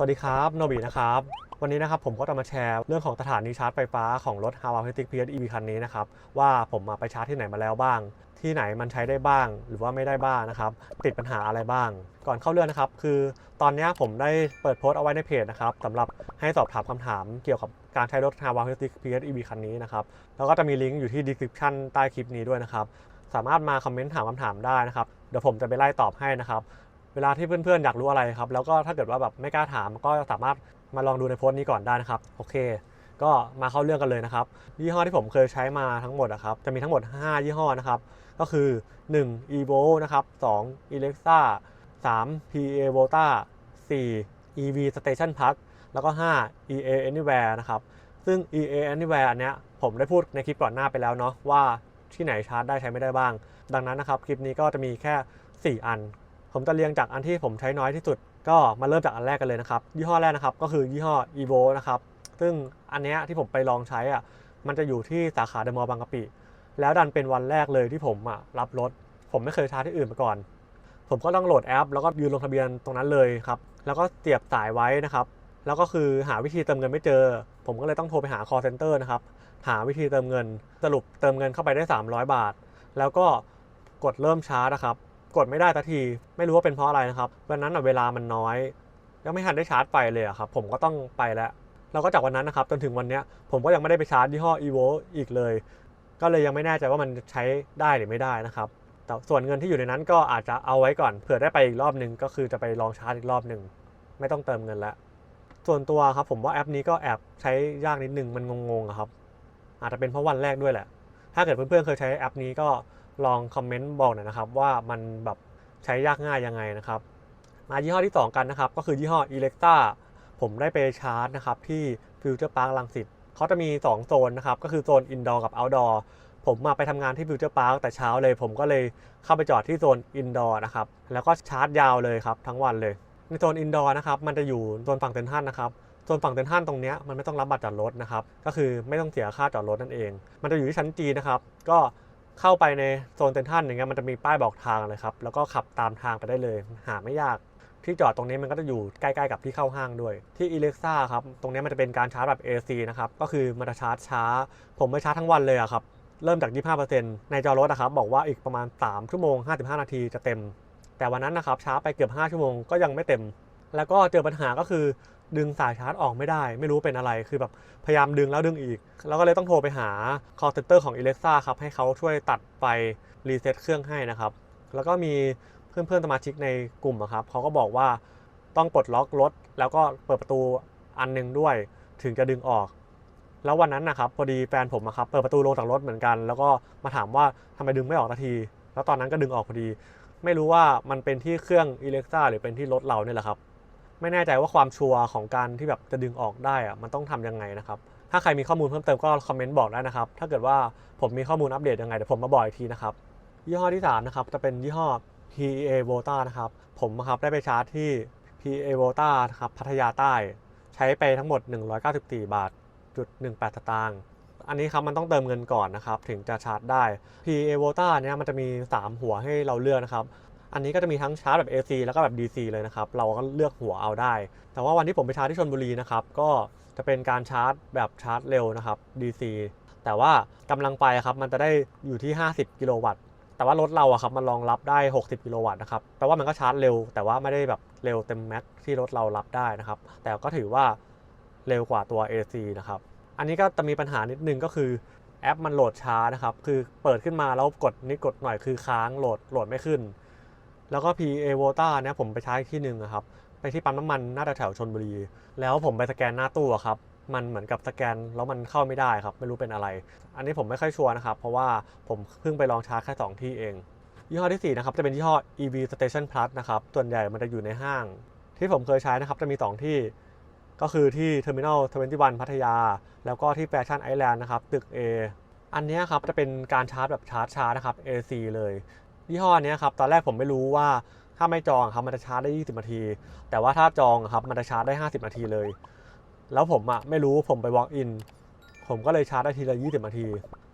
สวัสดีครับโนบินะครับ วันนี้นะครับผมก็จะมาแชร์เรื่องของสถานีชาร์จไฟฟ้าของรถ h a w a i t i c PHEV คันนี้นะครับ ว่าผมมาไปชาร์จที่ไหนมาแล้วบ้าง ที่ไหนมันใช้ได้บ้าง หรือว่าไม่ได้บ้างนะครับ ติดปัญหาอะไรบ้าง ก่อนเข้าเรื่องนะครับ คือตอนนี้ผมได้เปิดโพสต์เอาไว้ในเพจนะครับสำหรับให้สอบถามคำถามเกี่ยวกับการใช้รถ h a w a i t i c PHEV คันนี้นะครับแล้วก็จะมีลิงก์อยู่ที่ description ใต้คลิปนี้ด้วยนะครับสามารถมาคอมเมนต์ถามคำถามได้นะครับเดี๋ยวผมจะไปไล่ตอบให้นะครับ วลาที่เพื่อนๆ อยากรู้อะไรครับ แล้วก็ถ้าเกิดว่าแบบไม่กล้าถามก็สามารถมาลองดูในโพสต์นี้ก่อนได้นะครับ โอเค ก็มาเข้าเรื่องกันเลยนะครับ ยี่ห้อที่ผมเคยใช้มาทั้งหมดอะครับ จะมีทั้งหมด 5 ยี่ห้อนะครับ ก็คือ 1 evo นะครับ 2 alexa 3 pa volta 4 ev station plug แล้วก็ 5 ea anywhere นะครับ ซึ่ง ea anywhere อันเนี้ยผมได้พูดในคลิปก่อนหน้าไปแล้วเนาะว่าที่ไหนชาร์จได้ใช้ไม่ได้บ้าง ดังนั้นนะครับคลิปนี้ก็จะมีแค่ 4 อัน ผมจะเรียงจากอันที่ผมใช้น้อยที่สุด ก็มาเริ่มจากอันแรกกันเลยนะครับ ยี่ห้อแรกนะครับ ก็คือยี่ห้อ evo นะครับ ซึ่งอันเนี้ยที่ผมไปลองใช้อะ มันจะอยู่ที่สาขาเดอะมอลล์บางกะปิ แล้วดันเป็นวันแรกเลยที่ผมอะรับรถ ผมไม่เคยชาร์จที่อื่นมาก่อน ผมก็ต้องโหลดแอป แล้วก็ยืนลงทะเบียนตรงนั้นเลยครับ แล้วก็เสียบสายไว้นะครับ แล้วก็คือหาวิธีเติมเงินไม่เจอ ผมก็เลยต้องโทรไปหา call center นะครับ หาวิธีเติมเงิน สรุปเติมเงินเข้าไปได้ 300 บาท แล้วก็กดเริ่มชาร์จนะครับ กดไม่ได้ทันที ไม่รู้ว่าเป็นเพราะอะไรนะครับวันนั้นอะเวลามันน้อย ยังไม่ทันได้ชาร์จไฟเลยอะครับผมก็ต้องไปแล้วแล้วก็จากวันนั้นนะครับจนถึงวันนี้ผมก็ยังไม่ได้ไปชาร์จยี่ห้อ evo อีกเลย ก็เลยยังไม่แน่ใจว่ามันใช้ได้หรือไม่ได้นะครับแต่ส่วนเงินที่อยู่ในนั้นก็อาจจะเอาไว้ก่อนเผื่อได้ไปอีกรอบหนึ่งก็คือจะไปลองชาร์จอีกรอบหนึ่งไม่ต้องเติมเงินแล้วส่วนตัวครับผมว่าแอปนี้ก็แอบใช้ยากนิดนึงมันงงๆอะครับอาจจะเป็นเพราะวันแรกด้วยแหละ ถ้าเกิดเพื่อนๆเคยใช้แอปนี้ก็ ลองคอมเมนต์บอกหน่อยนะครับว่ามันแบบใช้ยากง่ายยังไงนะครับมายี่ห้อที่ 2 กันนะครับ ก็คือยี่ห้อ Electa ผมได้ไปชาร์จนะครับที่ Future Park ลังสิตเขาจะมี 2 โซนนะครับ ก็คือโซน Indoor กับ Outdoor ผมมาไปทำงานที่ Future Park แต่เช้าเลย ผมก็เลยเข้าไปจอดที่โซน Indoor นะครับ แล้วก็ชาร์จยาวเลยครับ ทั้งวันเลย ในโซน Indoor นะครับมันจะอยู่โซนฝั่งเซนทรัลนะครับโซนฝั่งเซนทรัลตรงเนี้ยมันไม่ต้องรับบัตรจอดรถนะครับก็คือไม่ต้องเสียค่าจอดรถนั่นเอง มันจะอยู่ที่ชั้นจีนะครับ ก็ เข้าไปในโซนเซนทรัลอย่างเงี้ยมันจะมีป้ายบอกทางเลยครับ แล้วก็ขับตามทางไปได้เลย หาไม่ยาก ที่จอดตรงนี้มันก็จะอยู่ใกล้ๆกับที่เข้าห้างด้วย ที่ Alexa ครับ ตรงนี้มันจะเป็นการชาร์จแบบ AC นะครับ ก็คือมันจะชาร์จช้า ผมไปชาร์จทั้งวันเลยอะครับ เริ่มจาก 25%ในจอรถนะครับ บอกว่าอีกประมาณ 3 ชั่วโมง 55 นาทีจะเต็ม แต่วันนั้นนะครับชาร์จไปเกือบ 5 ชั่วโมงก็ยังไม่เต็ม แล้วก็เจอปัญหาก็คือ ดึงสายชาร์จออกไม่ได้ ไม่รู้เป็นอะไรคือแบบพยายามดึงแล้วดึงอีก แล้วก็เลยต้องโทรไปหา call center ของ Alexa ครับ ให้เขาช่วยตัดไฟรีเซ็ตเครื่องให้นะครับ แล้วก็มีเพื่อนๆสมาชิกในกลุ่มอะครับเขาก็บอกว่าต้องปลดล็อกรถ แล้วก็เปิดประตูอันหนึงด้วย ถึงจะดึงออก แล้ววันนั้นนะครับพอดีแฟนผมอะครับเปิดประตูลงจากรถเหมือนกัน แล้วก็มาถามว่าทำไมดึงไม่ออกนาที แล้วตอนนั้นก็ดึงออกพอดี ไม่รู้ว่ามันเป็นที่เครื่อง Alexa หรือเป็นที่รถเราเนี่ยแหละครับ ไม่แน่ใจว่าความชัวร์ของการที่แบบจะดึงออกได้อะมันต้องทำยังไงนะครับ ถ้าใครมีข้อมูลเพิ่มเติมก็คอมเมนต์บอกได้นะครับ ถ้าเกิดว่าผมมีข้อมูลอัปเดตยังไงเดี๋ยวผมมาบอกอีกทีนะครับ ยี่ห้อที่3นะครับจะเป็นยี่ห้อ PA Volta นะครับ ผมนะครับได้ไปชาร์จที่ PA Volta นะครับพัทยาใต้ ใช้ไปทั้งหมด 194 บาทจุด18สตางค์อันนี้ครับมันต้องเติมเงินก่อนนะครับ ถึงจะชาร์จได้ PA Volta เนี่ยมันจะมี 3 หัวให้เราเลือกนะครับ อันนี้ก็จะมีทั้งชาร์จแบบ AC แล้วก็แบบ DC เลยนะครับ เราก็เลือกหัวเอาได้ แต่ว่าวันที่ผมไปชาร์จที่ชลบุรีนะครับ ก็จะเป็นการชาร์จแบบชาร์จเร็วนะครับ DC แต่ว่ากำลังไฟครับ มันจะได้อยู่ที่ 50 กิโลวัตต์ แต่ว่ารถเราอะครับ มันรองรับได้ 60 กิโลวัตต์นะครับ แปลว่ามันก็ชาร์จเร็ว แต่ว่าไม่ได้แบบเร็วเต็มแม็กซ์ที่รถเรารับได้นะครับ แต่ก็ถือว่าเร็วกว่าตัว AC นะครับ อันนี้ก็จะมีปัญหานิดนึงก็คือแอปมันโหลดช้านะครับ คือเปิดขึ้นมาแล้วกดนิดกดหน่อยคือค้างโหลดโหลดไม่ขึ้น แล้วก็ PA v o t a เนี่ยผมไปใช้ที่หนึ่งอะครับ ไปที่ปั๊มน้ำมันน่าจะแถวชนบุรี แล้วผมไปสแกนหน้าตู้อะครับ มันเหมือนกับสแกนแล้วมันเข้าไม่ได้ครับ ไม่รู้เป็นอะไร อันนี้ผมไม่ค่อยชัวร์นะครับ เพราะว่าผมเพิ่งไปลองชาร์จแค่ 2 ที่เอง ยี่ห้อที่ 4 นะครับ จะเป็นยี่ห้อ EV Station Plus นะครับ ส่วนใหญ่มันจะอยู่ในห้าง ที่ผมเคยใช้นะครับ จะมี 2 ที่ ก็คือที่ Terminal 21 พัทยา แล้วก็ที่ Fashion Island นะครับ ตึก A อันนี้ครับจะเป็นการชาร์จแบบชาร์จช้านะครับ AC เลย ยี่ห้อนี้ครับตอนแรกผมไม่รู้ว่าถ้าไม่จองครับมันจะชาร์จได้ 20 นาที แต่ว่าถ้าจองครับมันจะชาร์จได้ 50 นาทีเลย แล้วผมอะไม่รู้ผมไป walk in ผมก็เลยชาร์จได้ทีละ 20 นาที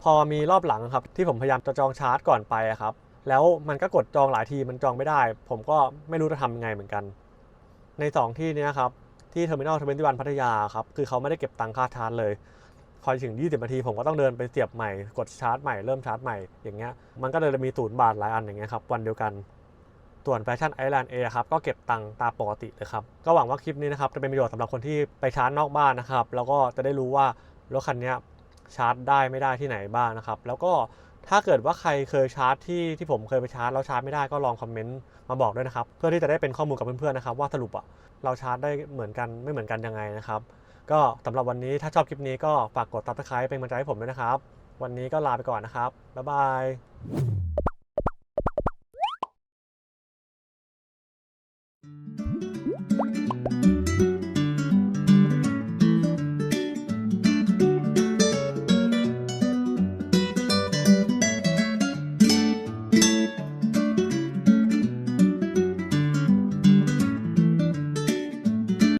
พอมีรอบหลังครับที่ผมพยายามจะจองชาร์จก่อนไปครับ แล้วมันก็กดจองหลายทีมันจองไม่ได้ ผมก็ไม่รู้จะทำยังไงเหมือนกัน ใน 2 ที่นี้ครับที่เทอร์มินอลทเวนตี้วันพัทยาครับคือเขาไม่ได้เก็บตังค่าชาร์จเลย พอถึง 20นาทีผมก็ต้องเดินไปเสียบใหม่กดชาร์จใหม่เริ่มชาร์จใหม่อย่างเงี้ยมันก็เลยมีศูนย์บาทหลายอันอย่างเงี้ยครับวันเดียวกันส่วนแฟชั่นไอแลนด์เอครับก็เก็บตังค์ตามปกติเลยครับ ก็หวังว่าคลิปนี้นะครับจะเป็นประโยชน์สำหรับคนที่ไปชาร์จนอกบ้านนะครับ แล้วก็จะได้รู้ว่ารถคันนี้ชาร์จได้ไม่ได้ที่ไหนบ้างนะครับ แล้วก็ถ้าเกิดว่าใครเคยชาร์จที่ที่ผมเคยไปชาร์จแล้วชาร์จไม่ได้ก็ลองคอมเมนต์มาบอกด้วยนะครับ เพื่อที่จะได้เป็นข้อมูลกับเพื่อนๆนะครับ ว่าสรุปอะเราชาร์จได้เหมือนกันไม่เหมือนกันยังไงนะครับ ก็สำหรับวันนี้ถ้าชอบคลิปนี้ก็ฝากกด subscribe เป็นกำลังใจให้ผมด้วยนะครับ วันนี้ก็ลาไปก่อนนะครับ บ๊ายบาย